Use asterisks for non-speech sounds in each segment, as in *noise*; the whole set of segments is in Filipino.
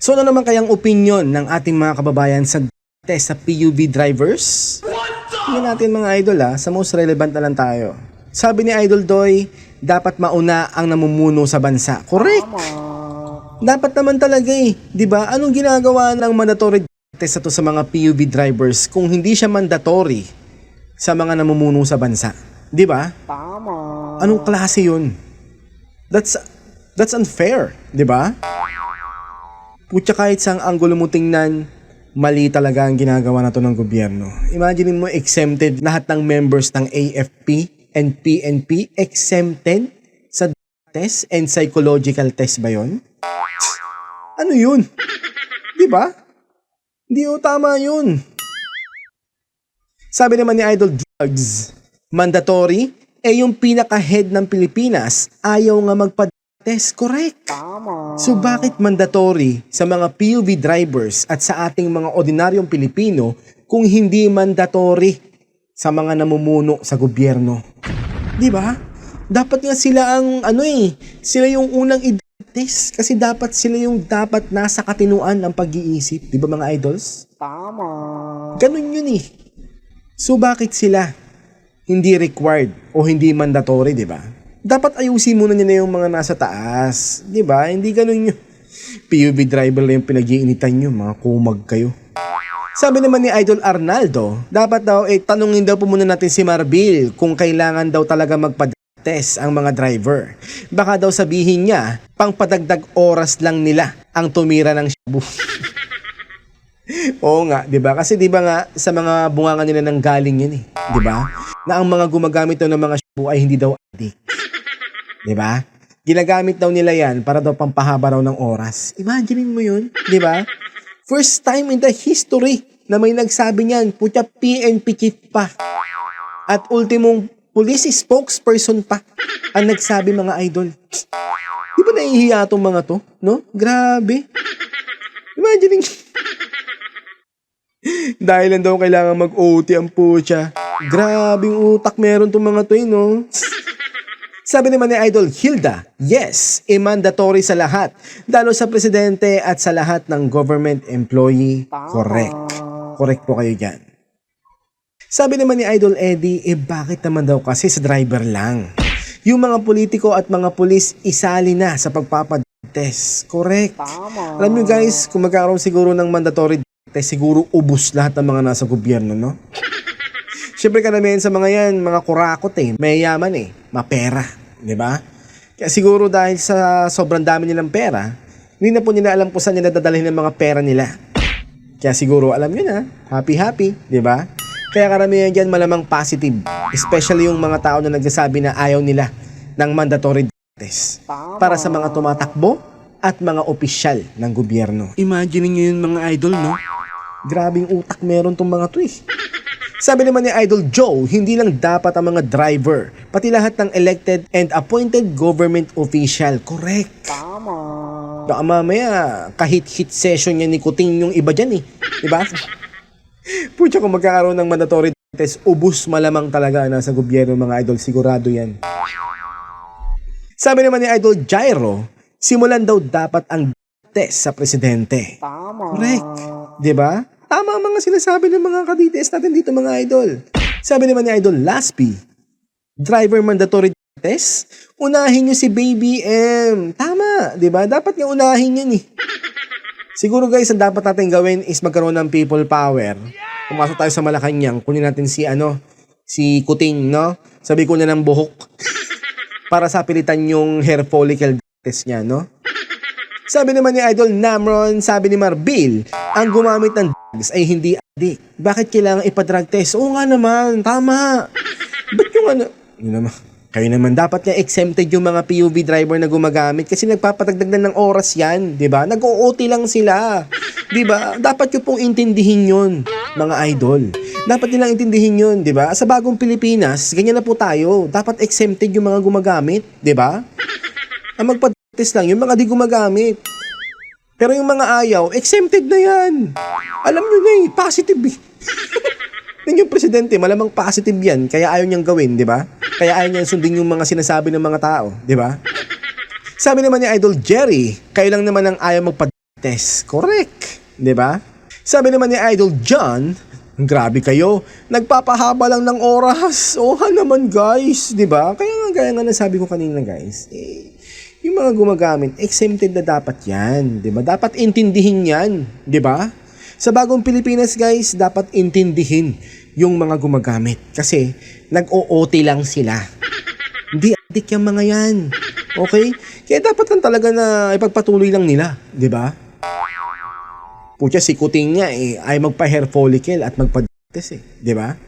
So ano naman kayang opinion ng ating mga kababayan sa test sa PUV drivers? Tingnan natin mga idol ha, sa most relevant na lang tayo. Sabi ni Idol Doy, dapat mauna ang namumuno sa bansa. Correct! Dapat naman talaga eh. 'Di ba? Anong ginagawa ng mandatory test to sa mga PUV drivers kung hindi siya mandatory sa mga namumuno sa bansa? 'Di ba? Tama. Anong klase 'yun? That's that's unfair, 'di ba? Putya kahit sa anggulo mo tingnan, mali talaga ang ginagawa na to ng gobyerno. Imagine mo exempted lahat ng members ng AFP and PNP exempted sa test and psychological test ba 'yon? Ano 'yun? 'Di ba? Hindi o tama 'yun. Sabi naman ni Idol Drugs, mandatory eh yung pinaka-head ng Pilipinas ayaw nga magpa-test. Correct. Tama. So bakit mandatory sa mga PUV drivers at sa ating mga ordinaryong Pilipino kung hindi mandatory sa mga namumuno sa gobyerno? 'Di ba? Dapat nga sila ang ano eh, sila yung unang i-test kasi dapat sila yung dapat nasa katinuan ng pag-iisip, 'di ba mga idols? Tama. Ganun yun eh. So bakit sila hindi required o hindi mandatory, di ba? Dapat ayusin muna nila yung mga nasa taas, di ba? Hindi ganun yung *laughs* PUV driver lang yung pinag-iinitan nyo, mga kumag kayo. Sabi naman ni Idol Arnaldo, dapat daw eh tanungin daw po muna natin si Marbil kung kailangan daw talaga magpa-test ang mga driver. Baka daw sabihin niya, pang padagdag oras lang nila ang tumira ng shabu. *laughs* Oo nga, 'di ba? Kasi 'di ba nga sa mga bunganga nila nang galing 'yun eh, 'di ba? Na ang mga gumagamit daw ng mga shabu ay hindi daw addict. 'Di ba? Ginagamit daw nila 'yan para daw pampahaba raw ng oras. Imagine mo 'yun, 'di ba? First time in the history na may nagsabi niyan, putya PNP chief pa. At ultimong police spokesperson pa ang nagsabi mga idol. Di ba nahihiya tong mga to? No? Grabe. Imagine *laughs* dahil lang daw kailangan mag-OT ang putya. Grabing utak meron tong mga to eh, no? Sabi naman ni Idol Hilda, yes, i-mandatory sa lahat, lalo sa presidente at sa lahat ng government employee. Correct. Correct po kayo dyan. Sabi naman ni Idol Eddie, eh bakit naman daw kasi sa driver lang? Yung mga politiko at mga pulis isali na sa pagpapadtest. Correct. Tama. Alam nyo guys, kung magkakaroon siguro ng mandatory test, siguro ubus lahat ng mga nasa gobyerno, no? *laughs* Siyempre karamihan sa mga yan, mga kurakot eh, mayayaman eh, mapera, di ba? Kaya siguro dahil sa sobrang dami nilang pera, hindi na po nila alam kung saan nila dadalhin ng mga pera nila. Kaya siguro alam nyo na, happy-happy, di ba? Kaya karamihan dyan malamang positive, especially yung mga tao na nagsasabi na ayaw nila ng mandatory test para sa mga tumatakbo at mga opisyal ng gobyerno. Imagine niyo yun mga idol, no? Grabing utak meron tong mga to eh. Sabi naman ni Idol Joe, hindi lang dapat ang mga driver, pati lahat ng elected and appointed government official. Correct. Tama. Baka mamaya, kahit hit session niya ni Kuting yung iba dyan eh. Diba? *laughs* Pucha kung magkakaroon ng mandatory test, ubus malamang talaga na sa gobyerno mga idol. Sigurado yan. Sabi naman ni Idol Gyro, simulan daw dapat ang test sa presidente. Tama. Correct. 'Di ba? Tama ang mga sinasabi ng mga kadites natin dito mga idol. Sabi naman ni Idol Laspi, driver mandatory test, unahin nyo si Baby M. Tama, 'di ba? Dapat nga unahin yun eh. Siguro guys, ang dapat natin gawin is magkaroon ng people power. Pumasok tayo sa Malacanang, kunin natin si ano, si Kuting, no? Sabi ko na ng buhok. Para sa pilitan yung hair follicle test niya, no? Sabi naman ni Idol Namron, sabi ni Marbil, ang gumamit ng drugs ay hindi addict. Bakit kailangan ipa-drug test? Oo nga naman, tama. Ba't yung ano? Yun naman. Kayo naman, dapat nga exempted yung mga PUV driver na gumagamit kasi nagpapatagdag na ng oras yan, di ba? Nag-OOT lang sila, di ba? Dapat yung pong intindihin yun, mga idol. Dapat nilang intindihin yun, di ba? Sa bagong Pilipinas, ganyan na po tayo. Dapat exempted yung mga gumagamit, di ba? Ang magpa-test lang, yung mga di gumagamit. Pero yung mga ayaw, exempted na yan. Alam nyo na eh, positive eh. *laughs* Yan yung presidente, malamang positive yan, kaya ayaw niyang gawin, di ba? Kaya ayaw niyang sundin yung mga sinasabi ng mga tao, di ba? Sabi naman ni Idol Jerry, kayo lang naman ang ayaw magpa test. Correct. 'Di ba? Sabi naman ni Idol John, grabe kayo, nagpapahaba lang ng oras. Oha naman guys, 'di ba? Kaya nga gaya nga nasabi ko kanina guys, eh, yung mga gumagamit, exempted na dapat yan. 'di ba? Dapat intindihin yan. 'di ba? Sa bagong Pilipinas guys, dapat intindihin yung mga gumagamit. Kasi nag-OOT lang sila. *laughs* Hindi adik yung mga yan. Okay? Kaya dapat lang talaga na ipagpatuloy lang nila. 'di ba? Pucha, si Kuting nga eh, ay magpa-hair follicle at magpa-test eh. Di ba? *laughs*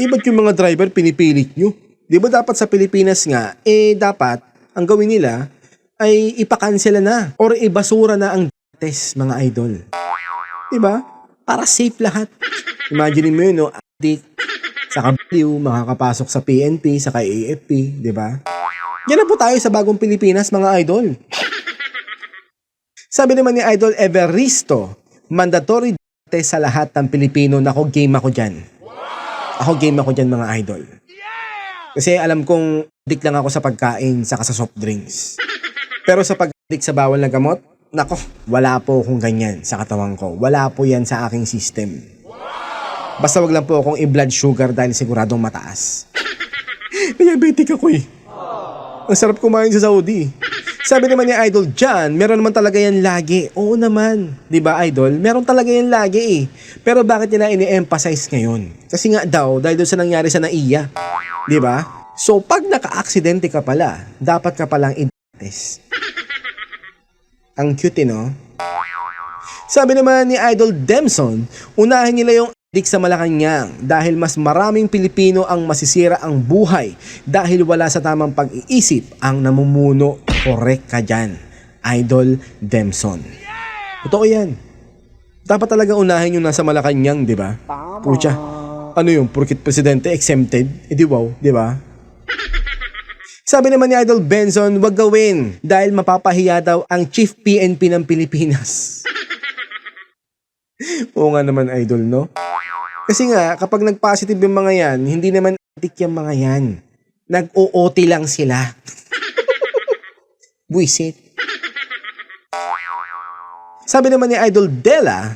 Eh, ba't yung mga driver pinipilit nyo? Di ba dapat sa Pilipinas nga, eh dapat, ang gawin nila, ay ipakansela na or ibasura na ang test, mga idol. Di ba? Para safe lahat. Imagine mo yun, no? Addict, sa kabaliw, makakapasok sa PNP, sa AFP, di ba? Yan na po tayo sa bagong Pilipinas, mga idol. Sabi naman ni Idol Everisto, mandatory test sa lahat ng Pilipino na ako game ako dyan. Ako game ako dyan mga idol. Kasi alam kong addict lang ako sa pagkain saka sa soft drinks. Pero sa pag-addict sa bawal na gamot, nako, wala po akong ganyan sa katawan ko. Wala po yan sa aking system. Basta wag lang po akong i-blood sugar dahil siguradong mataas. *laughs* Diabetic ako eh. Ang sarap kumain sa Saudi. Sabi naman ni Idol John, meron naman talaga yan lagi. Oo naman. ba Idol? Meron talaga yan lagi eh. Pero bakit nila ini-emphasize ngayon? Kasi nga daw, dahil doon sa nangyari sa NAIA. 'Di ba? So pag naka-aksidente ka pala, dapat ka palang i-test. Ang cute eh, no? Sabi naman ni Idol Demson, unahin nila yung adik sa Malacanang dahil mas maraming Pilipino ang masisira ang buhay dahil wala sa tamang pag-iisip ang namumuno. Correct ka dyan, Idol Demson. Totoo yan. Dapat talaga unahin yung nasa Malacanang, di ba? Pucha, ano yung porkit presidente exempted? Eh di wow, di ba? Sabi naman ni Idol Benson, wag gawin dahil mapapahiya daw ang Chief PNP ng Pilipinas. *laughs* Oo nga naman, Idol, no? Kasi nga, kapag nag-positive yung mga yan, hindi naman adik yung mga yan. Nag-OOT lang sila. *laughs* Buisit. Sabi naman ni Idol Della,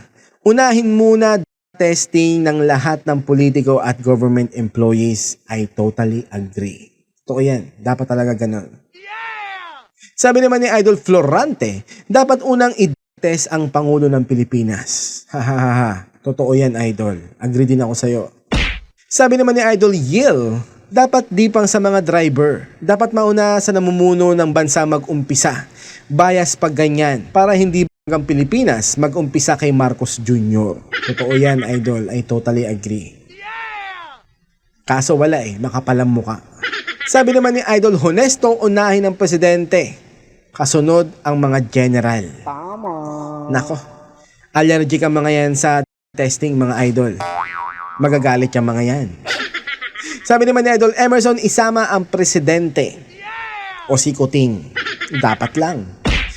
unahin muna testing ng lahat ng politiko at government employees. I totally agree. Totoo yan. Dapat talaga ganun. Sabi naman ni Idol Florante, dapat unang i-test ang Pangulo ng Pilipinas. *laughs* Hahaha. Totoo yan, Idol. Agree din ako sa'yo. Sabi naman ni Idol Yil, dapat di pang sa mga driver. Dapat mauna sa namumuno ng bansa mag-umpisa. Bias pag ganyan. Para hindi hanggang Pilipinas mag-umpisa kay Marcos Jr. Totoo yan, Idol. I totally agree. Kaso wala eh, makapalang muka. Sabi naman ni Idol, honesto unahin ng presidente. Kasunod ang mga general. Tama. Nako, allergic ang mga yan sa testing mga idol. Magagalit yung mga yan. Sabi naman ni Idol Emerson, isama ang presidente. O si Kuting. Dapat lang.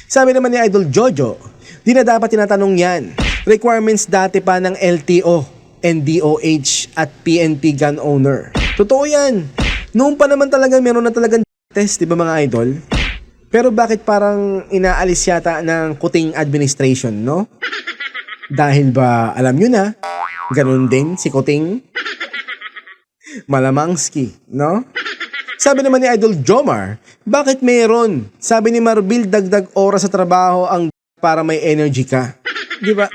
Sabi naman ni Idol Jojo, di na dapat tinatanong yan. Requirements dati pa ng LTO, NDOH at PNP gun owner. Totoo yan. Noong pa naman talaga meron na talagang test, di ba mga idol? Pero bakit parang inaalis yata ng kuting administration, no? Dahil ba alam nyo na, ganun din si kuting malamangski, no? Sabi naman ni Idol Jomar, bakit meron? Sabi ni Marbil, dagdag oras sa trabaho ang para may energy ka. Di ba?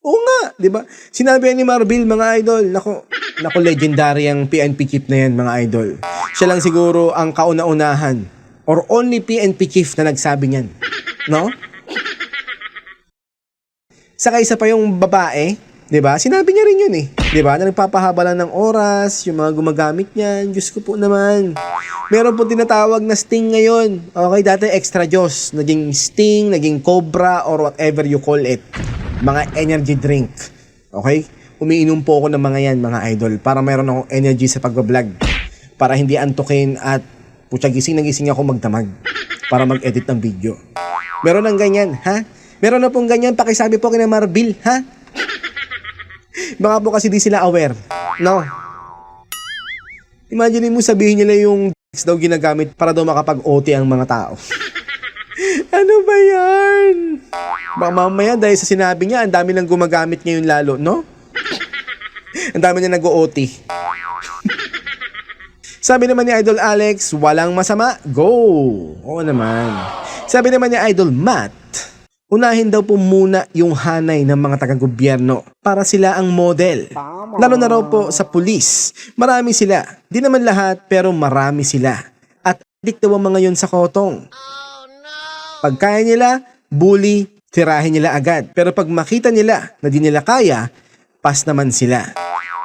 Oo nga, di ba? Sinabi ni Marbil, mga idol, nako, nako legendary ang PNP chief na yan, mga idol. Siya lang siguro ang kauna-unahan or only PNP chief na nagsabi niyan. No? Saka isa pa yung babae, 'di ba? Sinabi niya rin 'yun eh. 'Di ba? Na nagpapahaba lang ng oras, yung mga gumagamit niyan. Diyos ko po naman. Meron po tinatawag na Sting ngayon. Okay, dati extra Diyos. Naging Sting, naging Cobra, or whatever you call it. Mga energy drink. Okay? Umiinom po ako ng mga yan, mga idol, para mayroon akong energy sa pagbablog. Para hindi antukin at putya gising na gising ako magdamag. Para mag-edit ng video. Meron ng ganyan, ha? Meron na pong ganyan, pakisabi po kina Marbil, ha? Baka po kasi di sila aware. No? Imagine mo sabihin nila yung daw ginagamit para daw makapag-OT ang mga tao. Ano ba yan? Baka mamaya dahil sa sinabi niya, ang dami nang gumagamit ngayon lalo, no? *laughs* ang dami niya nag-OT. *laughs* Sabi naman ni Idol Alex, walang masama, go! Oo naman. Sabi naman ni Idol Matt, unahin daw po muna yung hanay ng mga taga-gobyerno para sila ang model. Lalo na raw po sa pulis. Marami sila. Di naman lahat, pero marami sila. At adik daw ang mga yun sa kotong. Pag kaya nila, bully, tirahin nila agad. Pero pag makita nila na di nila kaya, pas naman sila.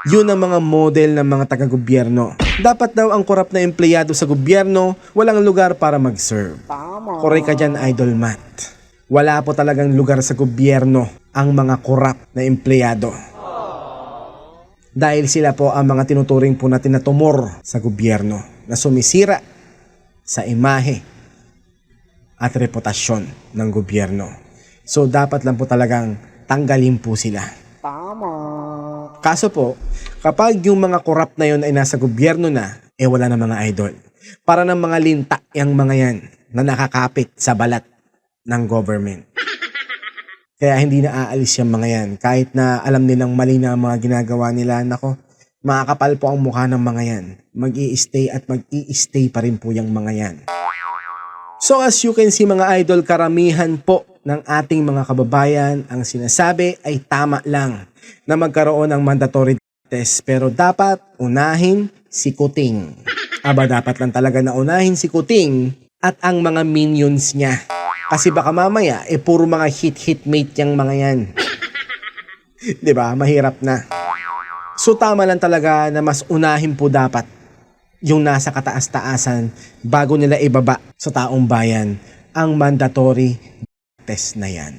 Yun ang mga model ng mga taga-gobyerno. Dapat daw ang korap na empleyado sa gobyerno, walang lugar para mag-serve. Correct ka dyan, Idol Matt. Wala po talagang lugar sa gobyerno ang mga korap na empleyado. Dahil sila po ang mga tinuturing po natin na tumor sa gobyerno na sumisira sa imahe at reputasyon ng gobyerno. So dapat lang po talagang tanggalin po sila. Kaso po, kapag yung mga korap na yon ay nasa gobyerno na, eh wala na mga idol. Para ng mga linta yung mga yan na nakakapit sa balat ng government. *laughs* Kaya hindi na aalis yung mga yan. Kahit na alam nilang mali na ang mga ginagawa nila, nako, makakapal po ang mukha ng mga yan. mag stay at mag stay pa rin po yung mga yan. So as you can see mga idol, karamihan po ng ating mga kababayan ang sinasabi ay tama lang na magkaroon ng mandatory test pero dapat unahin si Kuting. Aba dapat lang talaga na unahin si Kuting at ang mga minions niya. Kasi baka mamaya, eh puro mga hit-hitmate yung mga yan. *laughs* 'Di ba Mahirap na. So tama lang talaga na mas unahin po dapat yung nasa kataas-taasan bago nila ibaba sa taong bayan ang mandatory test na yan.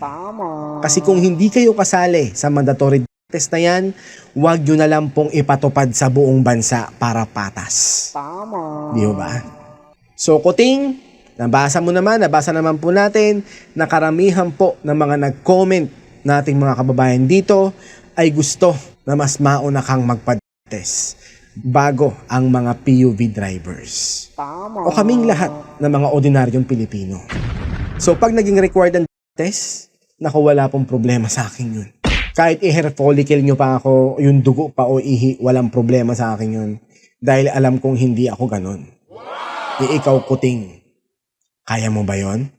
Kasi kung hindi kayo kasali sa mandatory test na yan, huwag nyo na lang pong ipatupad sa buong bansa para patas. Di ba? So, Kuting, nabasa mo naman, nabasa naman po natin na karamihan po ng mga nag-comment nating mga kababayan dito ay gusto na mas mauna kang magpa-test bago ang mga PUV drivers. O kaming lahat ng mga ordinaryong Pilipino. So pag naging required ang test, naku wala pong problema sa akin yun. Kahit i-hair follicle nyo pa ako, yung dugo pa o ihi, walang problema sa akin yun. Dahil alam kong hindi ako ganun. E ikaw kuting. Kaya mo ba yon?